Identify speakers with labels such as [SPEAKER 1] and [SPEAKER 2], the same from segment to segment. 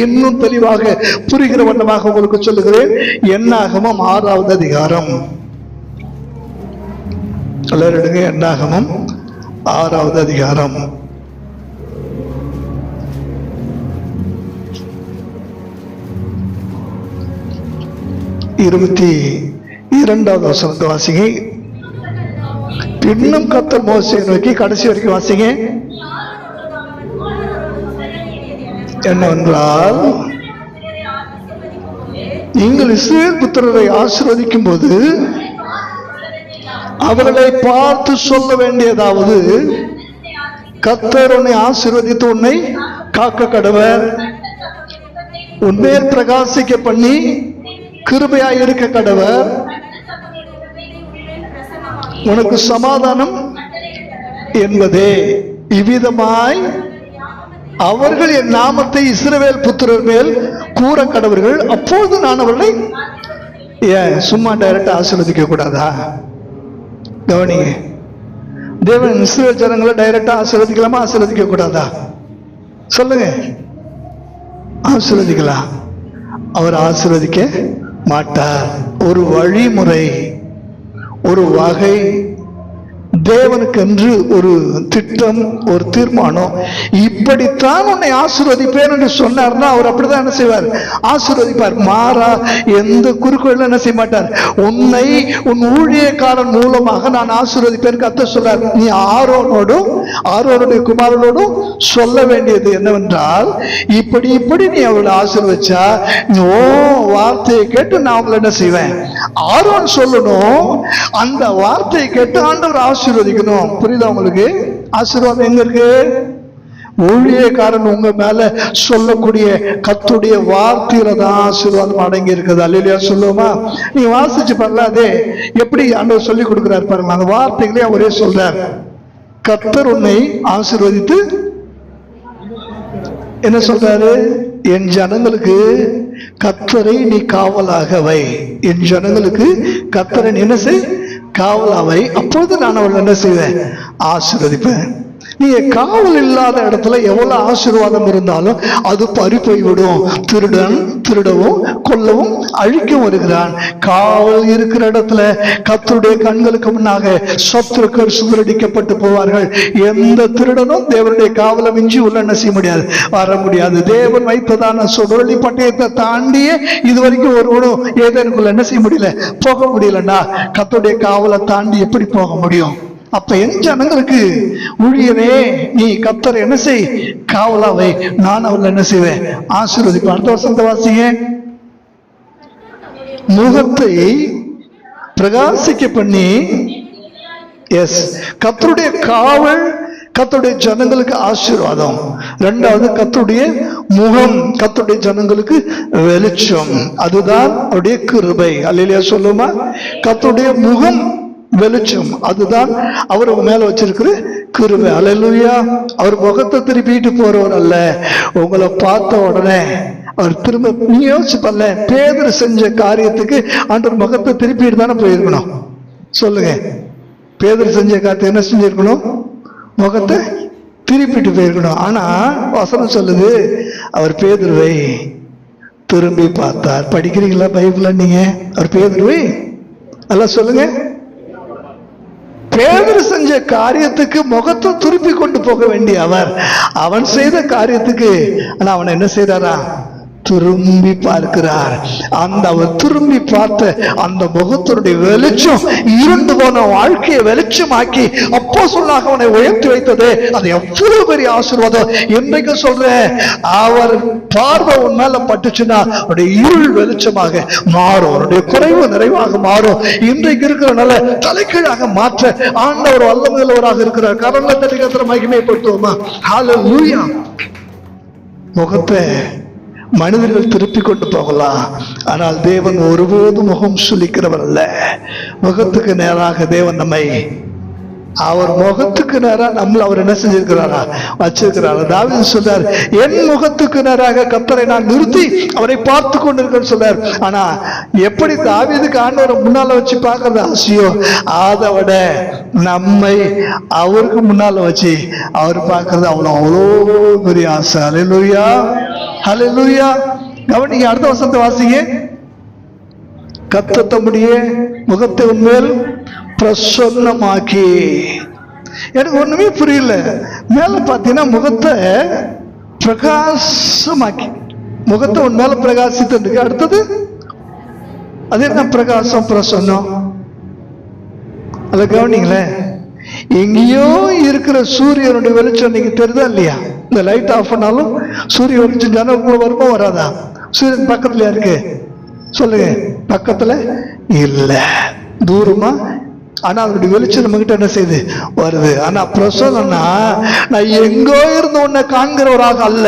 [SPEAKER 1] இன்னும் தெளிவாக புரிகிற வண்ணமாக உங்களுக்கு சொல்லுகிறேன். என்னாகமம் ஆறாவது அதிகாரம். எல்லாரும் எடுங்க ஆறாவது அதிகாரம். இருபத்தி இரண்டாவது வசனத்தை வாசிங்க. இன்னும் கத்தர் மோசையை நோக்கி கடைசி வரைக்கும் வாசிங்க. என்னவென்றால் நீங்கள் இஸ்ரேல் புத்திரரை ஆசிர்வதிக்கும் போது அவர்களை பார்த்து சொல்ல வேண்டியதாவது கத்தர் உன்னை ஆசிர்வதித்து உன்னை காக்க கடவர். உண்மையை பிரகாசிக்க பண்ணி கிருபையாய் இருக்க கடவர். உனக்கு சமாதானம் என்பதே இவ்விதமாய் அவர்கள் என் நாமத்தை இஸ்ரவேல் புத்திரர் மேல் கூற கடவர்கள் அப்போது நான் அவர்களை ஏன் சும்மா டைரக்டா ஆசீர்வதிக்க கூடாதா? கவனிங்க. தேவன் இஸ்ரேல் ஜனங்களை டைரக்டா ஆசீர்வதிக்கலாமா? ஆசீர்வதிக்க கூடாதா? சொல்லுங்க. ஆசீர்வதிக்கலாம். அவர் ஆசீர்வதிக்க மாட்டார். ஒரு வழிமுறை ஒரு வகை தேவனுக்கென்று ஒரு திட்டம் ஒரு தீர்மானம். இப்படித்தான் உன்னை ஆசீர்வதிப்பேன் என்று சொன்னார்னா அவர் அப்படிதான் என்ன செய்வார்? ஆசீர்வதிப்பார். மாறா எந்த குறுக்கோளும் என்ன செய்ய மாட்டார்? உன்னை உன் ஊழியக்காரன் மூலமாக நான் ஆசீர்வதிப்பேன் கத்த சொல்றார் நீ ஆரோனோடும் ஆரோனுடைய குமாரனோடும் சொல்ல வேண்டியது என்னவென்றால் இப்படி இப்படி நீ அவளை ஆசீர்வச்சா ஓ வார்த்தையை கேட்டு நான் அவளை என்ன செய்வேன்? ஆரோன் சொல்லணும் அந்த வார்த்தையை கேட்டு ஆண்டவர் ஆசீர்வதிக்கணும். புரியுதா உங்களுக்கு? ஆசீர்வாதம் எங்க இருக்கு? ஊழியக்காரன் உங்க மேல சொல்லக்கூடிய கத்துடைய வார்த்தையில தான் ஆசீர்வாதம் அடங்கி இருக்குது அல்லையா சொல்லுவோமா? நீங்க வாசிச்சு பண்ணலாதே அதே. எப்படி ஆண்டவர் சொல்லி கொடுக்குறாரு பாருங்க அந்த வார்த்தைகளே அவரே சொல்றார். கத்தர் உன்னை ஆசீர்வதித்து என்ன சொல்றாரு? என் ஜனங்களுக்கு கத்தரை நீ காவலாக வை. என் ஜனங்களுக்கு கத்தரை என்ன செய்? காவலாவை அப்போது நான் அவள் என்ன செய்வேன்? ஆசிர்வதிப்பேன். நீங்க காவல் இல்லாத இடத்துல எவ்வளவு ஆசீர்வாதம் இருந்தாலும் அது பறி போய்விடும். திருடன் திருடவும் கொல்லவும் அழிக்கவும் வருகிறான். காவல் இருக்கிற இடத்துல கத்தருடைய கண்களுக்கு முன்னாக சொத்துருக்கள் சுவரடிக்கப்பட்டு போவார்கள். எந்த திருடனும் தேவனுடைய காவலை மிஞ்சி உள்ள என்ன செய்ய முடியாது. வர முடியாது. தேவன் வைத்ததான சுடரொளி பட்டயத்தை தாண்டியே இதுவரைக்கும் ஒருவனும் ஏதேனுக்குள்ள என்ன செய்ய முடியல போக முடியலன்னா கத்தருடைய காவலை தாண்டி எப்படி போக முடியும்? அப்ப என் ஜனங்களுக்கு ஊழியரே நீ கத்தர் என்ன செய்? காவலாவை நான் அவர்கள் என்ன செய்வேன்? ஆசீர்வதிப்பேன். அடுத்த வருஷத்தை வாசிங்க. முகத்தை பிரகாசிக்க பண்ணி எஸ் கத்தருடைய காவல் கத்தருடைய ஜனங்களுக்கு ஆசீர்வாதம். ரெண்டாவது கத்தருடைய முகம் கத்தருடைய ஜனங்களுக்கு வெளிச்சம். அதுதான் அவருடைய கிருபை. அல்லையா சொல்லுமா? கத்தருடைய முகம் வெளிச்சம். அதுதான் அவர் மேல வச்சிருக்கிற கிருபை. அல்லேலூயா அவர் முகத்தை திருப்பிட்டு போறவர் அல்ல. உங்களை பார்த்த உடனே அவர் திரும்ப நீ யோசிச்சு பண்ணல பேதர் செஞ்ச காரியத்துக்கு ஆண்டவர் முகத்தை திருப்பிட்டு தானே போயிருக்கணும். சொல்லுங்க. பேதர் செஞ்ச காரியத்தை என்ன செஞ்சிருக்கணும்? முகத்தை திருப்பிட்டு போயிருக்கணும். ஆனா வசனம் சொல்லுது அவர் பேதுருவை திரும்பி பார்த்தார். படிக்கிறீங்களா பைபிள்ல நீங்க? அவர் பேதுருவை? எல்லாம் சொல்லுங்க. பேதர் செஞ்ச காரியத்துக்கு முகத்தை திருப்பி கொண்டு போக வேண்டிய அவர். அவன் செய்த காரியத்துக்கு ஆனா அவன் என்ன செய்தாரா? திரும்பி பார்க்கிறார். அந்த அவர் திரும்பி பார்த்த அந்த முகத்தருடைய வெளிச்சம் இருந்து போன வாழ்க்கையை வெளிச்சமாக்கி அப்போ சொன்னாக அவனை உயர்த்தி வைத்தது. அது எவ்வளவு பெரிய ஆசீர்வாதம். இன்றைக்கு சொல்றேன் அவர் பார்வை உன் மேல பட்டுச்சுன்னா அவருடைய இருள் வெளிச்சமாக மாறும். அவருடைய குறைவு நிறைவாக மாறும். இன்றைக்கு இருக்கிறனால தலைக்கீழாக மாற்ற ஆண்டவர் வல்லமையுள்ளவராக இருக்கிறார். கரண்ல தட்டிகத்திர மகிமைப்படுத்துவோமா? ஹalleluya முகத்தை மனிதர்கள் திருப்பி கொண்டு போகலாம். ஆனால் தேவன் ஒருபோதும் முகம் சுளிக்கிறவர் அல்ல முகத்துக்கு நேராக தேவன் நம்மை அவர் முகத்துக்கு நேரா நம்மள அவர் என்ன செஞ்சிருக்கிறாரா? வச்சிருக்கிறாரா. தாவீது சொல்றார் என் முகத்துக்கு நேராக கத்தரை நான் நிறுத்தி அவரை பார்த்து கொண்டிருக்கேன்னு சொல்றார். ஆனா எப்படி தாவீதுக்கு ஆண்டவரை முன்னால வச்சு பார்க்கறது அவசியம்? அதை விட நம்மை அவருக்கு முன்னால வச்சு அவர் பார்க்கறது அவ்வளோ அவ்வளோ பெரிய ஆசை. ஹalleluya. ஹalleluya. கவனிங்க அடுத்த வசனத்தை வாசிங்க. கத்த தம்முடைய முகத்தை உண்மையில் பிரசன்னமாக்கி. எனக்கு ஒன்றுமே புரியல. மேலே பார்த்தீங்கன்னா முகத்தை பிரகாசமாக்கி. முகத்தை உன் மேலே பிரகாசித்ததுக்கு அடுத்தது அது என்ன பிரகாசம்? பிரசன்னம். அதை கவனிங்களேன் எங்கேயோ இருக்கிற சூரியனுடைய வெளிச்சம் நீங்க தெரியுதா இல்லையா? இந்த லைட் ஆஃப் பண்ணாலும் சூரிய வெளிச்சம் ஜனக்குள்ள வருமா வராதா? சூரியன் பக்கத்துலையா இருக்கு? சொல்லுங்க. பக்கத்துல இல்லை. தூரமா ஆனால் அதனுடைய வெளிச்சம் நம்ம கிட்ட என்ன செய்யுது வருது? ஆனால் பிரசவம்னா நான் எங்கோ இருந்து உன்னை காண்கிறவராக அல்ல.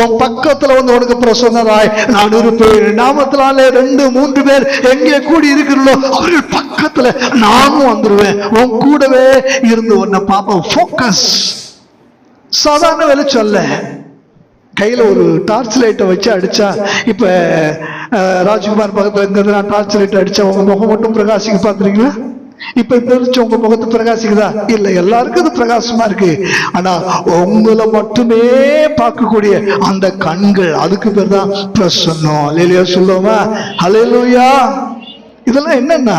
[SPEAKER 1] உன் பக்கத்தில் வந்து உனக்கு பிரசன்னராய் நான் இருப்பேன். நாமத்தினாலே ரெண்டு மூன்று பேர் எங்கே கூடி இருக்கிறீர்களோ அவர்கள் பக்கத்தில் நானும் வந்துடுவேன் உன் கூடவே இருந்து உன்னை பார்ப்போம். ஃபோக்கஸ் சாதாரண வெளிச்சம் அல்ல. கையில் ஒரு டார்ச் லைட்டை வச்சு அடித்தா இப்போ ராஜ்குமார் பக்கத்தில் இருந்து நான் டார்ச் லைட் அடித்தா உங்கள் முகம் மட்டும் பிரகாசிக்கு பார்த்துருக்கீங்களா இப்ப தெரிஞ்சு உங்க முகத்து பிரகாசிக்குதா? இல்ல எல்லாருக்கும் அது பிரகாசமா இருக்கு. ஆனா உங்களை மட்டுமே பார்க்கக்கூடிய அந்த கண்கள் அதுக்கு பேர் தான் பிரசன்னம். அலையிலையா சொல்லுவோமா? அலையிலுயா இதெல்லாம் என்னன்னா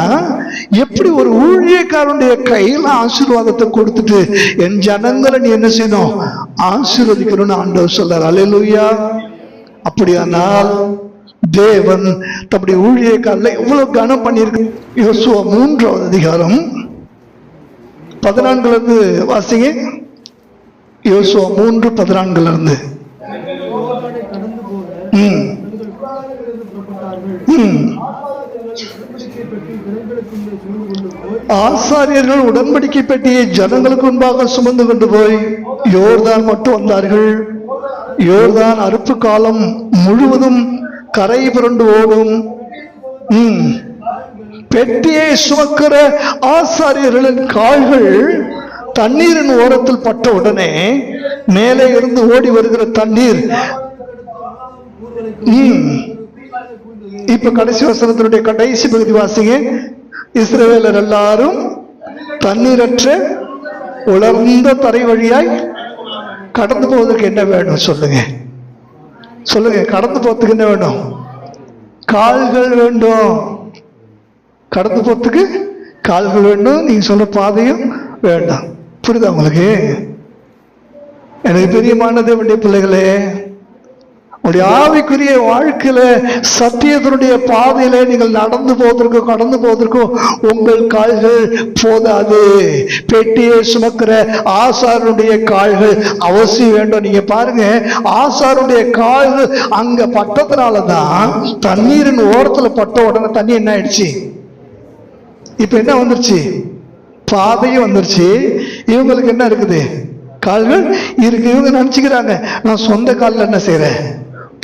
[SPEAKER 1] எப்படி ஒரு ஊழியக்காரனுடைய கையில ஆசீர்வாதத்தை கொடுத்துட்டு என் ஜனங்களை நீ என்ன செய்யணும்? ஆசீர்வதிக்கணும்னு ஆண்டவர் சொல்றார். அலையிலுயா அப்படியானால் தேவன் தம்முடைய ஊழியக்காரல எவ்வளவு கனம் பண்ணியிருக்கு யோசுவா மூன்றாவது அதிகாரம் பதினான்குலேருந்து வாசிங்க. யோசுவா மூன்று
[SPEAKER 2] பதினான்குலேருந்து
[SPEAKER 1] ம். ம்.
[SPEAKER 2] உடன்படிக்கை பெட்டி
[SPEAKER 1] ஆசாரியர்கள் உடன்படிக்கை பெட்டியை ஜனங்களுக்கு முன்பாக சுமந்து கொண்டு போய் யோர்தான் மட்டும் வந்தார்கள். யோர்தான் அறுப்பு காலம் முழுவதும் கரை புரண்டு ஓடும் ம். பெட்டியை சுமக்கிற ஆசாரியர்களின் கால்கள் தண்ணீரின் ஓரத்தில் பட்ட உடனே மேலே இருந்து ஓடி வருகிற தண்ணீர் ம். இப்ப கடைசி வசனத்தினுடைய கடைசி பகுதி வாசிங்க இஸ்ரேலர் எல்லாரும் தண்ணீரற்ற உலர்ந்த தரை வழியாய் கடந்து போவதற்கு என்ன வேணும் சொல்லுங்க சொல்லுங்க கடந்து போறதுக்கு என்ன வேண்டும் கால்கள் வேண்டும். கடந்து போறதுக்கு கால்கள் வேண்டும். நீங்க சொல்ற பாதையும் வேண்டாம். புரியுதா உங்களுக்கு? எனக்கு பிரியமானது வேண்டிய பிள்ளைகளே? உங்களுடைய ஆவிக்குரிய வாழ்க்கையில சத்தியத்தினுடைய பாதையில நீங்கள் நடந்து போவதற்கோ கடந்து போவதற்கோ உங்கள் கால்கள் போதாது. பெட்டியை சுமக்கிற ஆசாருடைய கால்கள் அவசியம் வேண்டும். நீங்க பாருங்க ஆசாருடைய கால்கள் அங்க பட்டதுனால தான் தண்ணீரின் ஓரத்துல பட்ட உடனே தண்ணி என்ன ஆயிடுச்சு? இப்ப என்ன வந்துருச்சு? பாதையும் வந்துருச்சு. இவங்களுக்கு என்ன இருக்குது? கால்கள் இருக்கு. இவங்க நினைச்சுக்கிறாங்க நான் சொந்த காலில் என்ன செய்கிறேன்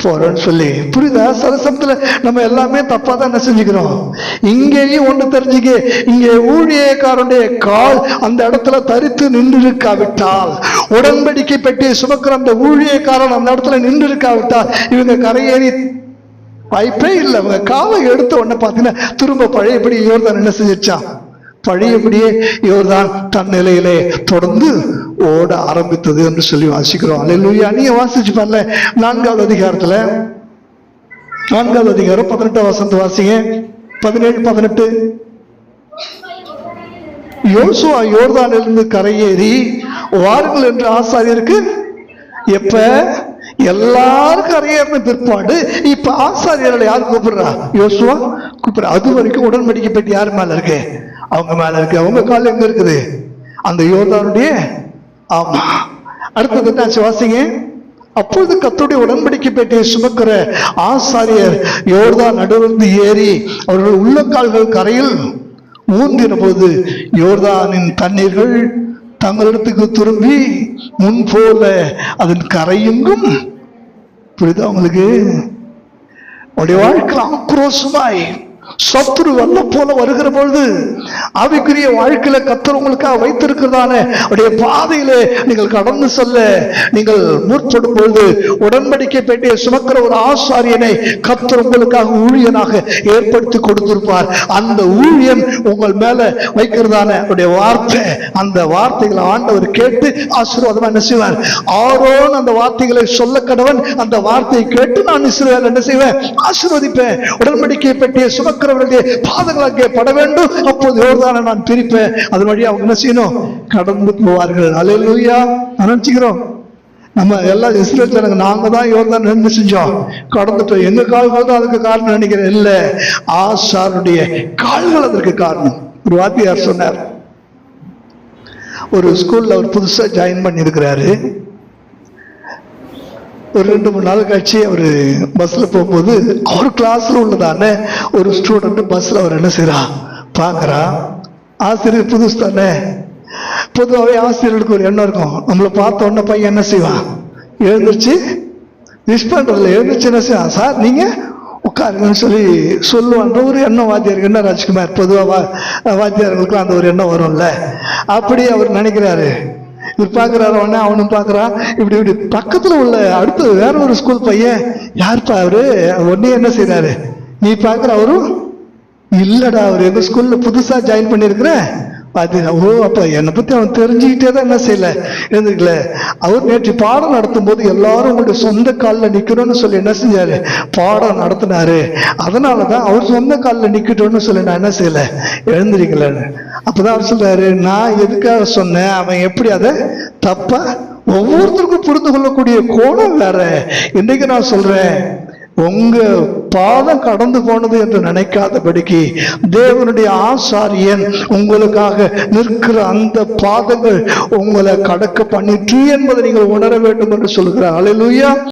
[SPEAKER 1] போறோம்னு சொல்லி. புரியுதா? சில நம்ம எல்லாமே தப்பா தான் என்ன செஞ்சுக்கிறோம். இங்கேயும் ஒண்ணு தெரிஞ்சுக்க இங்கே ஊழியக்காரனுடைய கால் அந்த இடத்துல தரித்து நின்று இருக்காவிட்டால் உடன்படிக்கை பெட்டி சுமக்கிற அந்த ஊழியக்காரன் அந்த இடத்துல நின்று இருக்காவிட்டால் இவங்க கரையேறி வாய்ப்பே இல்லை. அவங்க காலை எடுத்த உடனே பார்த்தீங்கன்னா திரும்ப பழையபடி தான் என்ன செஞ்சிருச்சான்? பழையபடியே யோர்தான் தன் நிலையிலே தொடர்ந்து ஓட ஆரம்பித்தது என்று சொல்லி வாசிக்கிறோம். அல்லேலூயா. நீங்க வாசிச்சு பாருல நான்காவது அதிகாரத்துல நான்காவது அதிகாரம் பதினெட்டாம் வசந்த வாசிங்க. பதினேழு பதினெட்டு. யோசுவா யோர்தானிலிருந்து கரையேறி வாருங்கள் என்று ஆசாரியருக்கு எப்ப? எல்லாருக்கும் கரையேறின பிற்பாடு இப்ப ஆசாரியர்களை யார் கூப்பிடுறா? யோசுவா கூப்பிடுறா. அது வரைக்கும் உடன்படிக்கை பெட்டி யார் மேல இருக்கு? அவங்க மேல இருக்கு. அவங்க கால் எங்க இருக்குது? அந்த யோர்தானுடைய ஆமா. அடுத்தது என்ன வாசிங்க? அப்பொழுது கத்துடைய உடன்படிக்கை பெட்டியை சுமக்கிற ஆசாரியர் யோர்தான் நடுவிருந்து ஏறி அவர்கள் உள்ளக்கால்கள் கரையில் ஊந்தின போது யோர்தானின் தண்ணீர்கள் தங்களிடத்துக்கு திரும்பி முன் போல அதன் கரையெங்கும் புரியுதா உங்களுக்கு? உடைய வாழ்க்கை ஆக்ரோஷமாய் சத்துரு வெள்ளம் போல வருகிற பொழுது ஆவிக்குரிய வாழ்க்கையில கத்தர் உங்களுக்காக வைத்திருக்கிறதான அவருடைய பாதையிலே நீங்கள் கடந்து செல்ல நீங்கள் முற்படும் பொழுது உடன்படிக்கை பெட்டியை சுமக்கிற ஒரு ஆசாரியனை கத்தர் உங்களுக்காக ஊழியனாக ஏற்படுத்தி கொடுத்திருப்பார். அந்த ஊழியன் உங்கள் மேல வைக்கிறதான அவருடைய வார்த்தை அந்த வார்த்தைகளை ஆண்டவர் கேட்டு ஆசீர்வாதமா என்ன செய்வார்? ஆரோன் அந்த வார்த்தைகளை சொல்ல கடவன் அந்த வார்த்தையை கேட்டு நான் என்ன செய்வேன்? ஆசீர்வதிப்பேன். உடன்படிக்கை பெட்டியை சுமக்கிறவர்களுடைய பாதங்கள் அங்கே பட வேண்டும். அப்போது யோர்தானை நான் பிரிப்பேன். அது வழியாக அவங்க என்ன செய்யணும்? கடந்து போவார்கள். அலையிலூயா நினைச்சுக்கிறோம். நம்ம எல்லாம் இஸ்ரேல் ஜனங்க நாங்க தான் யோர்தான் நின்று செஞ்சோம். கடந்துட்டோம் எங்க கால்கள் தான் அதுக்கு காரணம் நினைக்கிறேன். இல்ல ஆசாருடைய கால்கள் அதற்கு காரணம். ஒரு வாத்தியார் சொன்னார். ஒரு ஸ்கூல்ல அவர் புதுசா ஜாயின் பண்ணியிருக்கிறாரு. ஒரு ரெண்டு மூணு நாள் கழிச்சு அவர் பஸ்ஸில் போகும்போது அவர் கிளாஸ்ல உள்ளதானே ஒரு ஸ்டூடெண்ட் பஸ்ஸில் அவர் என்ன செய்றா? பார்க்கறா. ஆசிரியர் புதுசு தானே. பொதுவாகவே ஆசிரியர்களுக்கு ஒரு எண்ணம் இருக்கும். நம்மளை பார்த்த உடனே பையன் என்ன செய்வான் எழுந்திருச்சு விஷ் பண்ணுறதுல எழுந்திருச்சு என்ன செய்வான் சார் நீங்கள் உட்காருங்கன்னு சொல்லி சொல்லுவான்ற ஒரு எண்ணம் வாத்தியாருக்கு. என்ன ராஜ்குமார்? பொதுவாக வாத்தியார்களுக்கு அந்த ஒரு எண்ணம் வரும்ல. அப்படி அவர் நினைக்கிறாரு. இவர் பார்க்குறாரு உடனே அவனும் பார்க்குறான் இப்படி இப்படி. பக்கத்துல உள்ள அடுத்து வேற ஒரு ஸ்கூல் பையன் யார்ப்பா அவரு? உடனே என்ன செய்கிறாரு நீ பார்க்குற அவரும் இல்லைடா அவர். எங்க ஸ்கூல்ல புதுசா ஜாயின் பண்ணிருக்கிற அது ஓ அப்ப என்னை பத்தி அவன் தெரிஞ்சுக்கிட்டே தான் என்ன செய்யல. இருந்துக்கல அவர் நேற்று பாடம் நடத்தும் போது எல்லாரும் உங்களுடைய சொந்த காலில் நிக்கணும்னு சொல்லி என்ன செஞ்சாரு? பாடம் நடத்தினாரு. அதனாலதான் அவர் சொந்த காலில் நிக்கட்டும்னு சொல்லி நான் என்ன செய்யல? எழுந்திருக்கலன்னு. அப்பதான் அவர் சொல்றாரு நான் எதுக்காக சொன்னேன்? அவன் எப்படி அதை தப்பா? ஒவ்வொருத்தருக்கும் புரிந்து கொள்ளக்கூடிய கோணம் வேற. இன்னைக்கு நான் சொல்றேன்? உங்க பாதம் கடந்து போனது என்று நினைக்காதபடிக்கு தேவனுடைய ஆசாரியன் உங்களுக்காக நிற்கிற அந்த பாதங்கள் உங்களை கடக்க பண்ணிற்று என்பதை நீங்கள் உணர வேண்டும் என்று சொல்கிறார் அலையிலுயா